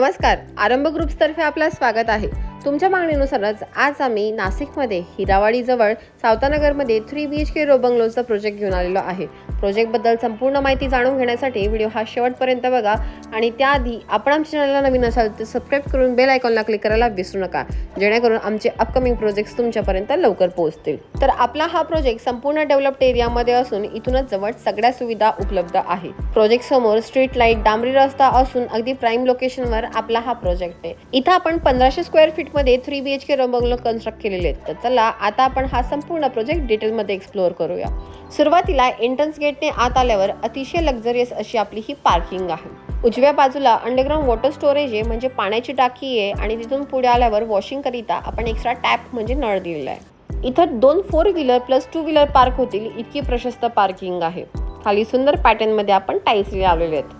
नमस्कार. आरंभ ग्रुप्सतर्फे आपलं स्वागत आहे. तुमच्या मागणीनुसारच आज आम्ही नाशिकमध्ये हिरावाडीजवळ सावतानगरमध्ये थ्री बी एच के रोबंगलोचा प्रोजेक्ट घेऊन आलेलो आहे. प्रोजेक्टबद्दल संपूर्ण माहिती जाणून घेण्यासाठी व्हिडिओ हा शेवटपर्यंत बघा. आणि त्याआधी आपण आमच्या चॅनलला नवीन असाल तर सबस्क्राईब करून बेल आयकॉनला क्लिक करायला विसरू नका. जेणेकरून आमचे अपकमिंग प्रोजेक्ट्स तुमच्यापर्यंत लवकर पोहोचतील. तर आपला हा प्रोजेक्ट संपूर्ण डेव्हलप्ड एरियामध्ये असून इथूनच जवळ सगळ्या सुविधा उपलब्ध आहे प्रोजेक्ट समोर स्ट्रीट लाइट डांबरी रस्ता असून अगदी प्राईम लोकेशनवर आपला हा प्रोजेक्ट आहे. इथं आपण पंधराशे square फीटमध्ये three B H K bungalow construct केलेले आहेत. तर चला आता आपण हा संपूर्ण प्रोजेक्ट डिटेलमध्ये एक्सप्लोअर करूया. सुरुवातीला एंट्रन्स गेटने आत आल्यावर अतिशय लक्झरियस अशी आपली ही पार्किंग आहे. उजव्या बाजूला अंडरग्राऊंड वॉटर स्टोरेज आहे म्हणजे पाण्याची टाकी आहे आणि तिथून पुढे आल्यावर वॉशिंग करिता आपण एक्स्ट्रा टॅप म्हणजे नळ दिलेला आहे. इथं दोन four wheeler plus two wheeler park होतील इतकी प्रशस्त पार्किंग आहे. खाली सुंदर पॅटर्नमध्ये आपण टाईल्स लावलेले आहेत.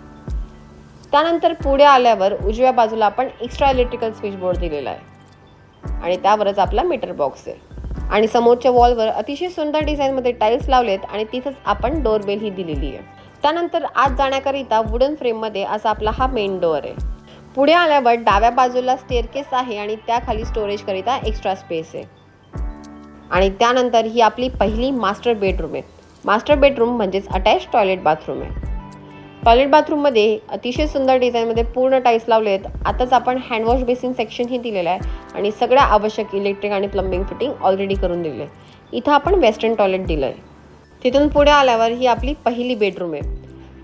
त्यानंतर पुढे आल्यावर उजव्या बाजूला आपण एक्स्ट्रा इलेक्ट्रिकल स्विच बोर्ड दिलेला आहे. आणि त्यावरच आपला मीटर बॉक्स आहे. आणि समोरच्या वॉलवर अतिशय सुंदर डिझाईनमध्ये टाईल्स लावलेत आणि तिथंच आपण डोरबेल ही दिलेली आहे. त्यानंतर आत जाण्याकरिता वुडन फ्रेममध्ये असा आपला हा मेन डोअर आहे. पुढे आल्यावर डाव्या बाजूला स्टेअरकेस आहे आणि त्याखाली स्टोरेजकरिता एक्स्ट्रा स्पेस आहे. आणि त्यानंतर ही आपली पहिली मास्टर बेडरूम आहे. मास्टर बेडरूम म्हणजेच अटॅच टॉयलेट बाथरूम आहे. टॉयलेट बाथरूममध्ये अतिशय सुंदर डिझाईनमध्ये पूर्ण टाईल्स लावले आहेत. आताच आपण हँडवॉश बेसिन सेक्शनही दिलेलं आहे आणि सगळ्या आवश्यक इलेक्ट्रिक आणि प्लंबिंग फिटिंग ऑलरेडी करून दिले इथं आपण वेस्टर्न टॉयलेट दिलं आहे तिथून पुढे आल्यावर ही आपली पहिली बेडरूम आहे.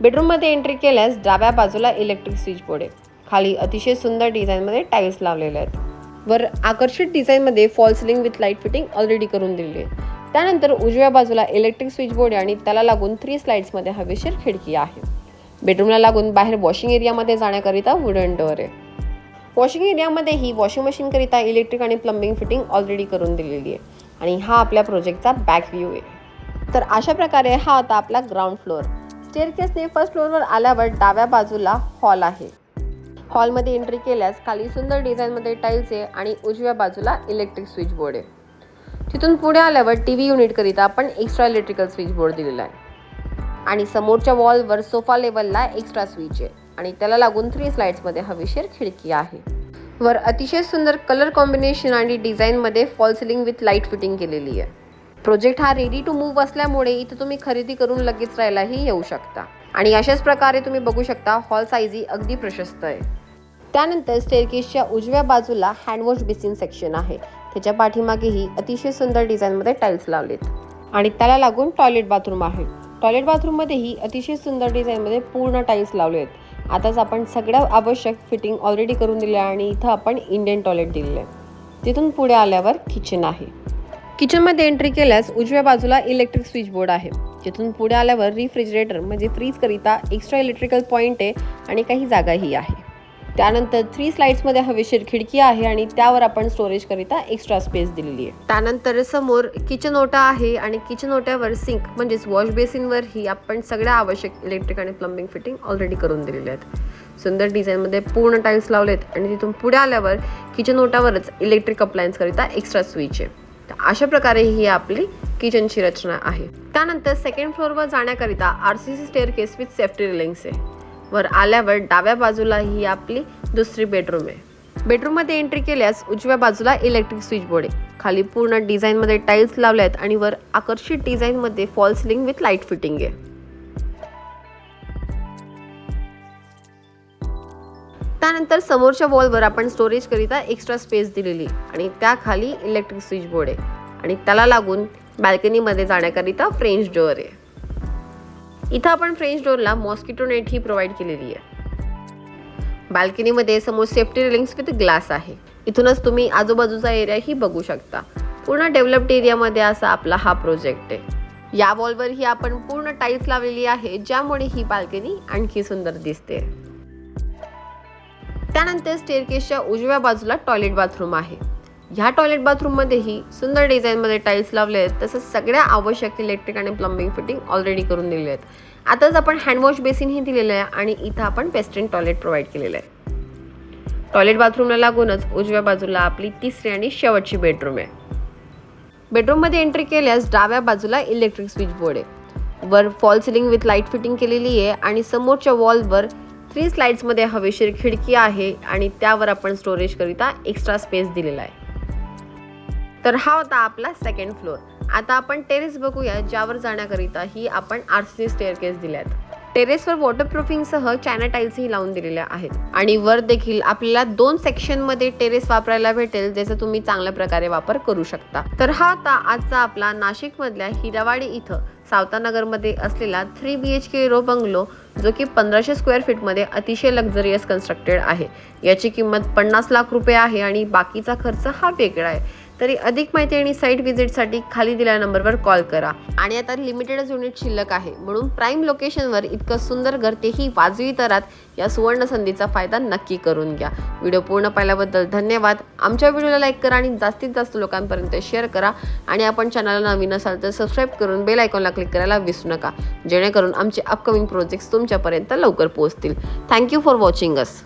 बेडरूममध्ये एंट्री केल्यास डाव्या बाजूला इलेक्ट्रिक स्विच बोर्ड आहे. खाली अतिशय सुंदर डिझाईनमध्ये टाईल्स लावलेले आहेत. वर आकर्षित डिझाईनमध्ये fall ceiling with light fitting already करून दिली आहे. त्यानंतर उजव्या बाजूला इलेक्ट्रिक स्विच बोर्ड आहे आणि त्याला लागून थ्री स्लाइड्समध्ये हवेशीर खिडकी आहे. बेडरूमला लागून बाहेर वॉशिंग एरियामध्ये जाण्याकरिता वुडन डोअर आहे. वॉशिंग एरियामध्येही वॉशिंग मशीनकरिता इलेक्ट्रिक आणि प्लंबिंग फिटिंग ऑलरेडी करून दिलेली आहे. आणि हा आपल्या प्रोजेक्टचा बॅक व्ह्यू आहे. तर अशा प्रकारे हा होता आपला ग्राउंड फ्लोअर स्टेअरकेसने फर्स्ट फ्लोअरवर आल्यावर डाव्या बाजूला हॉल आहे. हॉलमध्ये एंट्री केल्यास खाली सुंदर डिझाईनमध्ये टाईल्स आहे आणि उजव्या बाजूला इलेक्ट्रिक स्विच बोर्ड आहे. तिथून पुढे आल्यावर टी व्ही युनिटकरिता आपण एक्स्ट्रा इलेक्ट्रिकल स्विच बोर्ड दिलेला आहे. आणि समोरच्या वॉलवर सोफा लेवलला एक्स्ट्रा स्विच आहे. आणि त्याला लागून थ्री स्लाइड्समध्ये हवेशीर खिडकी आहे. वर अतिशय सुंदर कलर कॉम्बिनेशन आणि डिझाईनमध्ये fall ceiling with light fitting केलेली आहे. प्रोजेक्ट हा रेडी टू मूव्ह असल्यामुळे इथे तुम्ही खरेदी करून लगेच राहायलाही येऊ शकता. आणि अशाच प्रकारे तुम्ही बघू शकता हॉल साईजही अगदी प्रशस्त आहे. त्यानंतर स्टेअरकेसच्या उजव्या बाजूला हँडवॉश बेसिन सेक्शन आहे. त्याच्या पाठीमागेही अतिशय सुंदर डिझाईनमध्ये टाईल्स लावलेत. आणि त्याला लागून टॉयलेट बाथरूम आहे. टॉयलेट बाथरूममध्येही अतिशय सुंदर डिझाईनमध्ये पूर्ण टाईल्स लावले आहेत. आताच आपण सगळ्या आवश्यक फिटिंग ऑलरेडी करून दिले आहे आणि इथं आपण इंडियन टॉयलेट दिलेलं आहे तिथून पुढे आल्यावर किचन आहे. किचनमध्ये एंट्री केल्यास उजव्या बाजूला इलेक्ट्रिक स्विच बोर्ड आहे. तिथून पुढे आल्यावर रिफ्रिजरेटर म्हणजे फ्रीजकरिता एक्स्ट्रा इलेक्ट्रिकल पॉईंट आहे आणि काही जागाही आहे. त्यानंतर थ्री स्लाइड्समध्ये हवेशीर खिडकी आहे आणि त्यावर आपण स्टोरेजकरिता एक्स्ट्रा स्पेस दिलेली आहे. त्यानंतर समोर किचन ओटा आहे आणि किचन ओट्यावर सिंक म्हणजेच वॉश बेसिनवर ही आपण सगळ्या आवश्यक इलेक्ट्रिक आणि प्लंबिंग फिटिंग ऑलरेडी करून दिलेले आहेत. सुंदर डिझाईनमध्ये पूर्ण टाईल्स लावलेत आणि तिथून पुढे आल्यावर किचन ओटावरच इलेक्ट्रिक अप्लायन्स करिता एक्स्ट्रा स्विच आहे. तर अशा प्रकारे ही आपली किचनची रचना आहे. त्यानंतर सेकंड फ्लोअरवर जाण्याकरिता R C C staircase with safety railings आहे. वर आल्यावर डाव्या बाजूला ही आपली दुसरी बेडरूम आहे. बेडरूममध्ये एंट्री केल्यास उजव्या बाजूला इलेक्ट्रिक स्विच बोर्ड आहे. खाली पूर्ण डिझाईनमध्ये टाईल्स लावल्या आहेत आणि वर आकर्षित डिझाईनमध्ये fall ceiling with light fitting आहे. त्यानंतर समोरच्या वॉलवर आपण स्टोरेज करिता एक्स्ट्रा स्पेस दिलेली आणि त्याखाली इलेक्ट्रिक स्विच बोर्ड आहे. आणि त्याला लागून बॅल्कनीमध्ये जाण्याकरिता फ्रेंच डोअर आहे. इथं आपण फ्रेंच डोअरला मॉस्किटो नेट ही प्रोव्हाइड केलेली आहे. बाल्कनीमध्ये समोर सेफ्टी रिलिंग्स विथ ग्लास आहे. इथूनच तुम्ही आजूबाजूचा एरिया ही बघू शकता. पूर्ण डेव्हलप्ड एरियामध्ये असा आपला हा प्रोजेक्ट आहे. या वॉलवर ही आपण पूर्ण टाईल्स लावलेली आहे ज्यामुळे ही बाल्कनी आणखी सुंदर दिसते. त्यानंतर स्टेअरकेसच्या उजव्या बाजूला टॉयलेट बाथरूम आहे. ह्या टॉयलेट बाथरूममध्येही सुंदर डिझाईनमध्ये टाईल्स लावले आहेत. तसंच सगळ्या आवश्यक इलेक्ट्रिक आणि प्लंबिंग फिटिंग ऑलरेडी करून दिलेले आहेत. आताच आपण हँडवॉश बेसिनही दिलेलं आहे आणि इथं आपण वेस्टर्न टॉयलेट प्रोव्हाइड केलेलं आहे. टॉयलेट बाथरूमला लागूनच उजव्या बाजूला आपली तिसरी आणि शेवटची बेडरूम आहे. बेडरूममध्ये एंट्री केल्यास डाव्या बाजूला इलेक्ट्रिक स्विच बोर्ड आहे. वर fall ceiling with light fitting केलेली आहे आणि समोरच्या वॉलवर थ्री स्लाइड्समध्ये हवेशीर खिडकी आहे आणि त्यावर आपण स्टोरेजकरिता एक्स्ट्रा स्पेस दिलेला आहे. तर हा होता आपला सेकंड फ्लोअर आता आपण टेरेस बघूया ज्यावर जाण्याकरिता ही आपण आर स्टेअरकेस दिल्या आहेत. दिल्यात टेरेसवर वॉटरप्रूफिंगसह चायना टाईल्सही लावून दिलेल्या आहेत. आणि वर देखील आपल्याला दोन सेक्शनमध्ये टेरेस वापरायला भेटेल ज्याचा तुम्ही चांगल्या प्रकारे वापर करू शकता. तर हा होता आजचा आपला नाशिकमधल्या हिरावाडी इथं सावतानगरमध्ये असलेला three B H K row bungalow जो की पंधराशे स्क्वेअर फीटमध्ये अतिशय लक्झरियस कन्स्ट्रक्टेड आहे. याची किंमत पन्नास लाख रुपये आहे आणि बाकीचा खर्च हा वेगळा आहे. तरी अधिक माहिती आणि साईट व्हिजिटसाठी खाली दिलेल्या नंबरवर कॉल करा. आणि आता लिमिटेडच युनिट शिल्लक आहे. म्हणून प्राईम लोकेशनवर इतकं सुंदर घर तेही वाजवी दरात या सुवर्ण संधीचा फायदा नक्की करून घ्या. व्हिडिओ पूर्ण पाहिल्याबद्दल धन्यवाद. आमच्या व्हिडिओला लाईक करा आणि जास्तीत जास्त लोकांपर्यंत शेअर करा. आणि आपण चॅनलला नवीन असाल तर सबस्क्राईब करून बेल आयकॉनला क्लिक करायला विसरू नका. जेणेकरून आमचे अपकमिंग प्रोजेक्ट्स तुमच्यापर्यंत लवकर पोहोचतील. Thank you for watching us